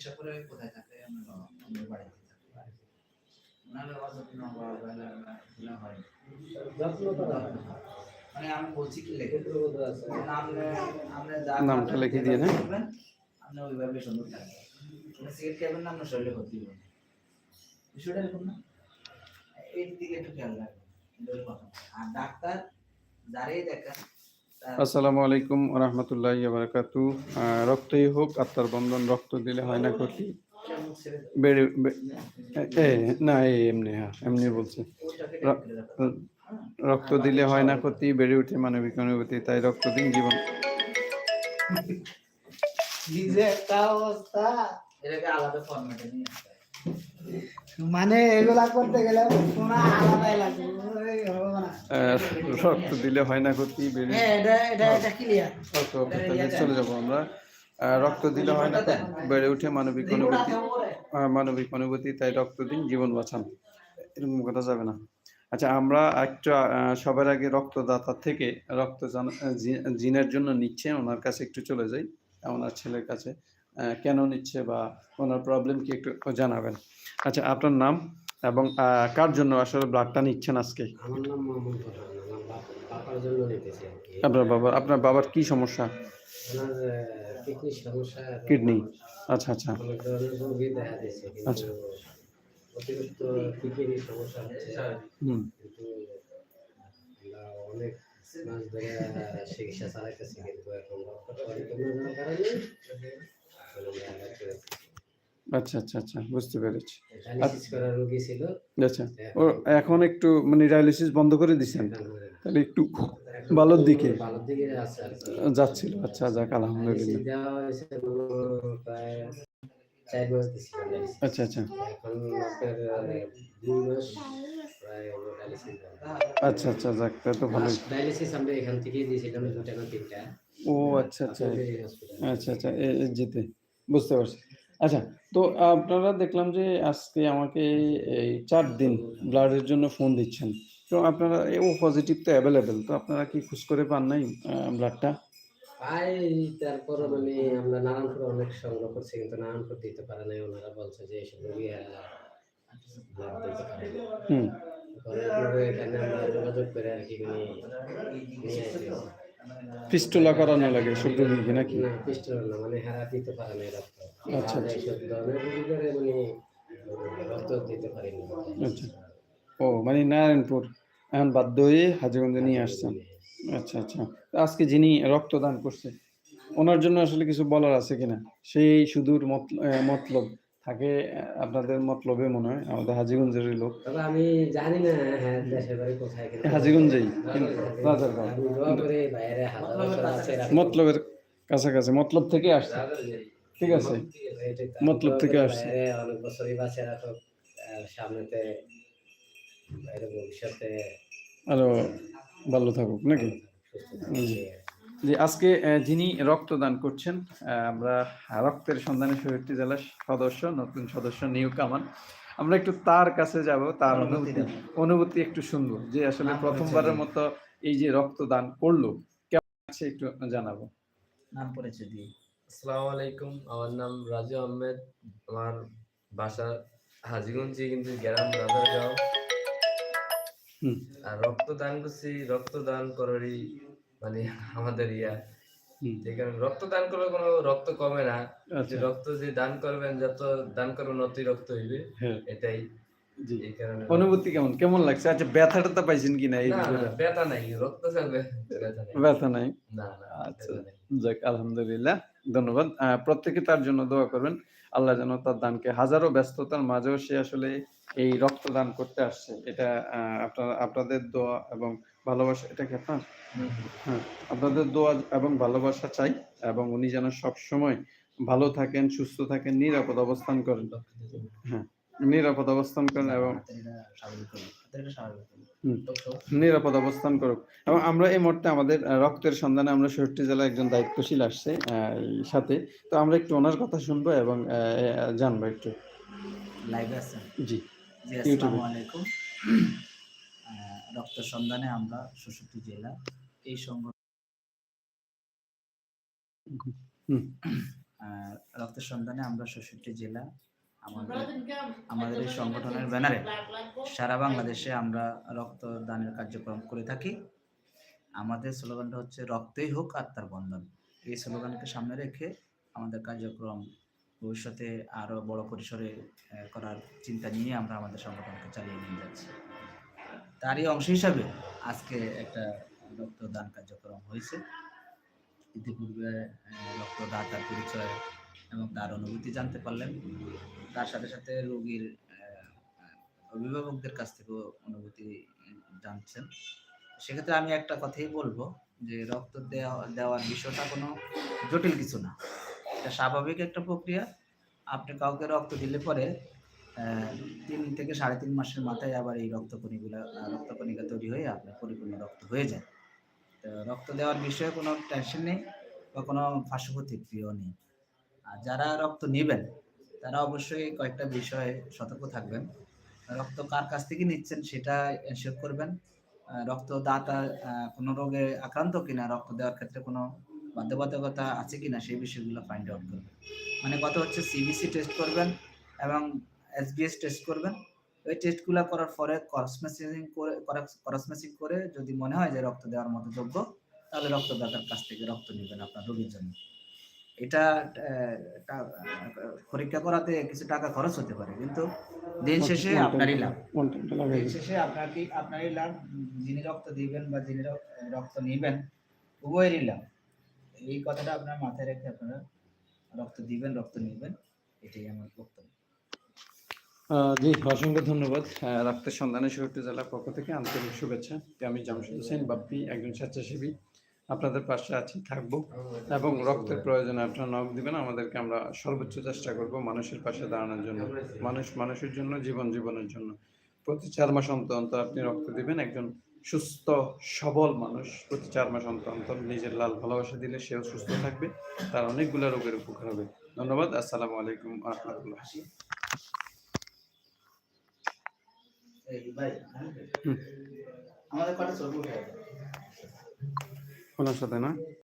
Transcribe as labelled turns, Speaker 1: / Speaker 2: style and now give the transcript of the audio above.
Speaker 1: চিকিৎসা কোথায় থাকে? আমাদের বাড়িতে থাকে। নাহলে অযত্ন হয় মানে আমি বলছি কি লেখে? আপনি আপনি যা
Speaker 2: নামটা লিখে দিয়ে দেন।
Speaker 1: আপনি ওইভাবে সুন্দর থাকবেন আপনি সিগারেট খাবেন না আপনার শরীরে ক্ষতি হবে না। বিষয়টা এরকম না। এই দিকে একটু খেয়াল রাখবেন। কথা। আর ডাক্তার যারাই দেখেন
Speaker 2: আসসালামু আলাইকুম রহমতুল্লাহ বারাকাতু রক্তই হোক, আত্মার বন্ধন রক্ত দিলে হয় না ক্ষতি। বেড়ে না এমনি হ্যাঁ এমনি বলছে। রক্ত দিলে হয় না ক্ষতি, বেড়ে উঠে মানবিক অনুভূতি, তাই রক্ত দিন জীবন
Speaker 3: যে একটা অবস্থা
Speaker 1: এটাকে আলাদা নিয়ে।
Speaker 3: মানে এগুলা করতে গেলে শোনা আলাদাই লাগবে।
Speaker 2: আহ, রক্ত দিলে হয় না ক্ষতি বেড়ে
Speaker 3: হ্যাঁ
Speaker 2: চলে যাব আমরা। রক্ত দিলে হয় না বেড়ে ওঠে মানবিক অনুভূতি। মানবিক অনুভূতি তাই রক্ত দিন জীবন বাঁচান। এরকম কথা যাবে না। আচ্ছা আমরা একটা সবার আগে রক্তদাতা থেকে রক্ত জিনের জন্য নিচ্ছে ওনার কাছে একটু চলে যাই। ওনার ছেলের কাছে। কেন নিচ্ছে বা ওনার প্রবলেম কি একটু জানাবেন? আচ্ছা আপনার নাম এবং কার জন্য আসলে ব্লাডটা নিচ্ছেন আজকে? আপনার বাবা আপনার বাবার কি সমস্যা? কিডনি আচ্ছা আচ্ছা। আচ্ছা।
Speaker 4: অতিরিক্ত কিডনির সমস্যা হচ্ছে।
Speaker 2: হুম।
Speaker 4: অনেক মাস ধরে চিকিৎসা চালাইতেছি কিন্তু এখন রক্তটা পরিপূর্ণ হওয়ার কারণে এখন আমরা ডাক্তারের
Speaker 2: আচ্ছা আচ্ছা আচ্ছা বুঝতে পেরেছি।
Speaker 4: রোগী ছিল।
Speaker 2: আচ্ছা ও এখন একটু মানে ডায়ালিসিস বন্ধ করে দিছেন? তাহলে একটু ভালোর দিকে।
Speaker 4: ভালোর দিকে
Speaker 2: যাচ্ছিল আচ্ছা যাক আলহামদুলিল্লাহ। আচ্ছা আচ্ছা।
Speaker 4: দেওয়া।
Speaker 2: আচ্ছা আচ্ছা যাক তা তো
Speaker 4: Last ডায়ালিসিস আমরা এখান থেকেই দিয়েছিলাম দুটা না তিনটা।
Speaker 2: ও আচ্ছা আচ্ছা।
Speaker 4: এই।
Speaker 2: আচ্ছা আচ্ছা এ- এ জিতে বুঝতে পারছি। আচ্ছা তো আপনারা দেখলাম যে আজকে আমাকে এই চার দিন ব্লাডের জন্য ফোন দিচ্ছেন। তো আপনারা ও পজিটিভ তো অ্যাভেলেবেল তো আপনারা কি খুশ করে পান নাই ব্লাডটা
Speaker 4: পাই তারপর মানে আমরা নারায়ণপুরে অনেক সংগ্রহ করছি কিন্তু নারায়ণপুর দিতে পারে নাই। ওনারা বলছে যে এইসব রোগী ব্লাড দিতে পারে না।
Speaker 2: হুম।
Speaker 4: পরে এখানে আমরা যোগাযোগ করে আর কি মানে
Speaker 2: ফিস্টুলা করানো লাগে সব রোগীকে নাকি?
Speaker 4: না না মানে হারা দিতে পারে না রক্ত
Speaker 2: আচ্ছা,
Speaker 4: ধরনের রোগী মানে রক্ত দিতে পারিনি
Speaker 2: আচ্ছা। ও মানে নারায়ণপুর এখন বাধ্য হয়ে হাজিগঞ্জে নিয়ে আসছেন। আচ্ছা আচ্ছা। আজকে যিনি রক্তদান করছে ওনার জন্য আসলে কিছু বলার আছে কিনা? সেই সুদূর মতল- মতলব। থাকে আপনাদের মতলবে মনে হয় আমাদের হাজিগঞ্জের লোক।
Speaker 4: আমি জানি না হ্যাঁ দেশের বাড়ি কোথায়
Speaker 2: হাজিগঞ্জেই। মতলবের কাছাকাছি। মতলব থেকে আসছে। ঠিক আছে? মতলব থেকে আসছে।
Speaker 4: অনেক বছরই বাঁচে রাখো সামনেতে ভবিষ্যতে।
Speaker 2: আরও ভালো থাকুক নাকি। যে আজকে আহ, যিনি রক্তদান করছেন আহ, আমরা রক্তের সন্ধানে শহীদটি জেলার সদস্য নতুন সদস্য নিউ কামান। আমরা একটু তার কাছে যাব তার অনুভূতি অনুভূতি একটু শুনব। যে আসলে প্রথমবারের মতো এই যে রক্তদান করল কেমন আছে একটু জানাব?
Speaker 1: নাম পরিচয় দিয়ে।
Speaker 5: আসসালামু আলাইকুম আমার নাম রাজু আহমেদ। আমার বাসা হাজিগঞ্জে কিন্তু গ্রাম রাজারগাঁও।
Speaker 2: হুম।
Speaker 5: আর রক্তদান করছি রক্তদান করারই মানে আমাদের ইয়া।
Speaker 2: হুম,
Speaker 5: যে কারণে রক্তদান করলে কোনো রক্ত কমে না। যে
Speaker 2: আচ্ছা
Speaker 5: রক্ত যে দান করবেন যত দান করবেন অতই রক্ত হইবে।
Speaker 2: হ্যাঁ।
Speaker 5: এটাই।
Speaker 2: অনুভূতি কেমন? কেমন লাগছে? আচ্ছা ব্যথাটা তো পাইছেন কিনা এই
Speaker 5: না ব্যথা নাই। রক্ত ব্যথা নাই। না
Speaker 2: আচ্ছা। যাক আলহামদুলিল্লাহ। ধন্যবাদ। প্রত্যেকে তার জন্য দোয়া করবেন। আল্লাহ যেন তার দানকে হাজারো ব্যস্ততার মাঝেও সে আসলে এই রক্তদান করতে আসছে। এটা আপনার আপনাদের দোয়া এবং ভালোবাসা এটা কি আপনার? হ্যাঁ আপনাদের দোয়া এবং ভালোবাসা চাই এবং উনি যেন সব সময় ভালো থাকেন সুস্থ থাকেন নিরাপদ অবস্থান করেন। হ্যাঁ নিরাপদ অবস্থান করেন এবং নিরাপদ অবস্থান করুক। এবং আমরা এই মুহূর্তে আমাদের রক্তের সন্ধানে আমরা ষষ্ঠী জেলায় একজন দায়িত্বশীল আসছে সাথে। তো আমরা একটু ওনার কথা শুনব এবং জানব একটু।
Speaker 1: লাইভে
Speaker 2: জি।
Speaker 1: আসসালামু আলাইকুম। রক্ত সন্ধানে আমরা ষষ্ঠী জেলা এই সংগঠন রক্তের সন্ধানে আমরা ষষ্ঠটি জেলা আমাদের আমাদের এই সংগঠনের ব্যানারে সারা বাংলাদেশে আমরা রক্তদানের কার্যক্রম করে থাকি। আমাদের স্লোগানটা হচ্ছে রক্তই হোক আত্মার বন্ধন। এই স্লোগানকে সামনে রেখে আমাদের কার্যক্রম ভবিষ্যতে আরও বড় পরিসরে করার চিন্তা নিয়ে আমরা আমাদের সংগঠনকে চালিয়ে নিয়ে যাচ্ছি। তারই অংশ হিসাবে আজকে একটা রক্তদান কার্যক্রম হয়েছে। ইতিপূর্বে রক্তদাতার পরিচয় এবং তার অনুভূতি জানতে পারলেন। তার সাথে সাথে রোগীর অভিভাবকদের কাছ থেকেও অনুভূতি জানছেন। সেক্ষেত্রে আমি একটা কথাই বলব যে রক্ত দেওয়া, দেওয়ার বিষয়টা কোনো জটিল কিছু না। এটা স্বাভাবিক একটা প্রক্রিয়া। আপনি কাউকে রক্ত দিলে পরে তিন থেকে সাড়ে তিন মাসের মাথায় আবার এই রক্তকণিগুলা রক্তকণিকা তৈরি হয়ে আপনার পরিপূর্ণ রক্ত হয়ে যায়। তো রক্ত দেওয়ার বিষয়ে কোনো টেনশন নেই বা কোনো পার্শ্ব প্রতিক্রিয়াও নেই। আর যারা রক্ত নেবেন, তারা অবশ্যই কয়েকটা বিষয়ে সতর্ক থাকবেন। রক্ত কার কাছ থেকে নিচ্ছেন সেটা এনশিওর করবেন। রক্তদাতা কোনো রোগে আক্রান্ত কিনা, রক্ত দেওয়ার ক্ষেত্রে কোনো বাধ্যবাধকতা আছে কিনা, সেই বিষয়গুলো ফাইন্ড আউট করবেন। মানে কথা হচ্ছে সিবিসি টেস্ট করবেন এবং এসবিএস টেস্ট করবেন। ওই টেস্টগুলো করার পরে ক্রস ম্যাচিং করে ক্রস ম্যাচিং করে যদি মনে হয় যে রক্ত দেওয়ার মতো যোগ্য তাহলে রক্তদাতার কাছ থেকে রক্ত নেবেন আপনার রোগীর জন্য। এটা পরীক্ষা করাতে কিছু টাকা খরচ হতে পারে কিন্তু দিন শেষে আপনারই লাভ। দিন শেষে আপনার কি আপনারই লাভ যিনি রক্ত দিবেন বা যিনি রক- রক্ত নেবেন উভয়েরই লাভ। এই কথাটা আপনার মাথায় রেখে আপনারা রক্ত দিবেন রক্ত নেবেন এটাই আমার বক্তব্য।
Speaker 2: জি, অসংখ্য ধন্যবাদ। রক্তের সন্ধানে সুরটি জেলার পক্ষ থেকে আন্তরিক শুভেচ্ছা। আমি জামশেদ হোসেন, বাপ্পি, একজন স্বেচ্ছাসেবী। আপনাদের পাশে আছি, থাকব। এবং রক্তের প্রয়োজনে আপনারা নখ দিবেন, আমাদেরকে আমরা সর্বোচ্চ চেষ্টা করব মানুষের পাশে দাঁড়ানোর জন্য, মানুষ, মানুষের জন্য, জীবন জীবনের জন্য। প্রতি চার মাস অন্তর অন্তর আপনি রক্ত দিবেন, একজন সুস্থ, সবল মানুষ প্রতি চার মাস অন্তর অন্তর নিজের লাল ভালোবাসা দিলে সেও সুস্থ থাকবে, তার অনেকগুলো রোগের উপকার হবে। ধন্যবাদ, আসসালামু আলাইকুম আহমতুল্লাহ
Speaker 1: এই ভাই আমাদের কটা
Speaker 2: ওনার সাথে না?